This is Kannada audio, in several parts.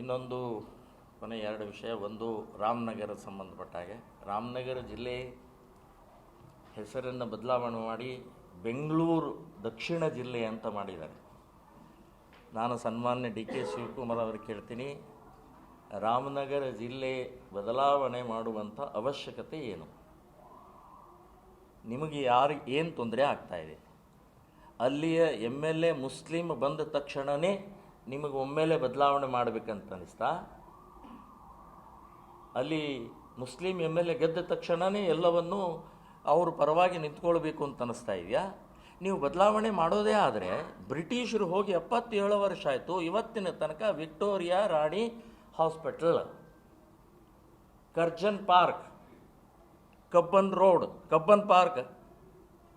ಇನ್ನೊಂದು ಕೊನೆ ಎರಡು ವಿಷಯ, ಒಂದು ರಾಮನಗರ ಸಂಬಂಧಪಟ್ಟ ಹಾಗೆ. ರಾಮನಗರ ಜಿಲ್ಲೆ ಹೆಸರನ್ನು ಬದಲಾವಣೆ ಮಾಡಿ ಬೆಂಗಳೂರು ದಕ್ಷಿಣ ಜಿಲ್ಲೆ ಅಂತ ಮಾಡಿದ್ದಾರೆ. ನಾನು ಸನ್ಮಾನ್ಯ ಡಿ ಕೆ ಶಿವಕುಮಾರ್ ಅವರು ಕೇಳ್ತೀನಿ, ರಾಮನಗರ ಜಿಲ್ಲೆ ಬದಲಾವಣೆ ಮಾಡುವಂಥ ಅವಶ್ಯಕತೆ ಏನು? ನಿಮಗೆ ಯಾರು ಏನು ತೊಂದರೆ ಆಗ್ತಾ ಇದೆ? ಅಲ್ಲಿಯ ಎಂ ಎಲ್ ಎ ಮುಸ್ಲಿಂ ಬಂದ ತಕ್ಷಣವೇ ನಿಮಗೆ ಒಮ್ಮೆಲೆ ಬದಲಾವಣೆ ಮಾಡಬೇಕಂತ ಅನ್ನಿಸ್ತಾ ಅಲ್ಲಿ ಮುಸ್ಲಿಂ ಎಂ ಎಲ್ ಎ ಗೆದ್ದ ತಕ್ಷಣವೇ ಎಲ್ಲವನ್ನು ಅವರು ಪರವಾಗಿ ನಿಂತ್ಕೊಳ್ಬೇಕು ಅಂತ ಅನ್ನಿಸ್ತಾ ಇದೆಯಾ? ನೀವು ಬದಲಾವಣೆ ಮಾಡೋದೇ ಆದರೆ ಬ್ರಿಟಿಷರು ಹೋಗಿ ಎಪ್ಪತ್ತೇಳು ವರ್ಷ ಆಯಿತು, ಇವತ್ತಿನ ತನಕ ವಿಕ್ಟೋರಿಯಾ ರಾಣಿ hospital, Curzon park, Cubbon road, Cubbon park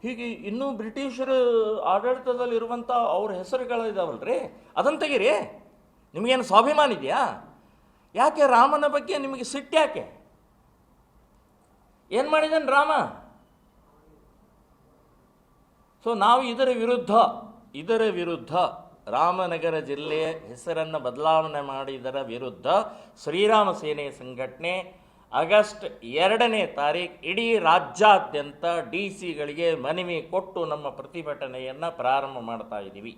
ಹೀಗೆ ಇನ್ನೂ ಬ್ರಿಟಿಷರ ಆಡಳಿತದಲ್ಲಿರುವಂಥ ಅವ್ರ ಹೆಸರುಗಳಿದಾವಲ್ರಿ? ಅದನ್ನು ತೆಗೀರಿ. ನಿಮಗೇನು ಸ್ವಾಭಿಮಾನ ಇದೆಯಾ? ಯಾಕೆ ರಾಮನ ಬಗ್ಗೆ ನಿಮಗೆ ಸಿಟ್ಟು ಯಾಕೆ? ಏನು ಮಾಡಿದಾನೆ ರಾಮ? ಸೊ ನಾವು ಇದರ ವಿರುದ್ಧ ಇದರ ವಿರುದ್ಧ ರಾಮನಗರ ಜಿಲ್ಲೆಯ ಹೆಸರನ್ನು ಬದಲಾವಣೆ ಮಾಡಿದರ ವಿರುದ್ಧ ಶ್ರೀರಾಮ ಸೇನೆ ಸಂಘಟನೆ ಆಗಸ್ಟ್ ಎರಡನೇ ತಾರೀಕು ಇಡೀ ರಾಜ್ಯಾದ್ಯಂತ ಡಿ ಸಿಗಳಿಗೆ ಮನವಿ ಕೊಟ್ಟು ನಮ್ಮ ಪ್ರತಿಭಟನೆಯನ್ನು ಪ್ರಾರಂಭ ಮಾಡ್ತಾ ಇದ್ದೀವಿ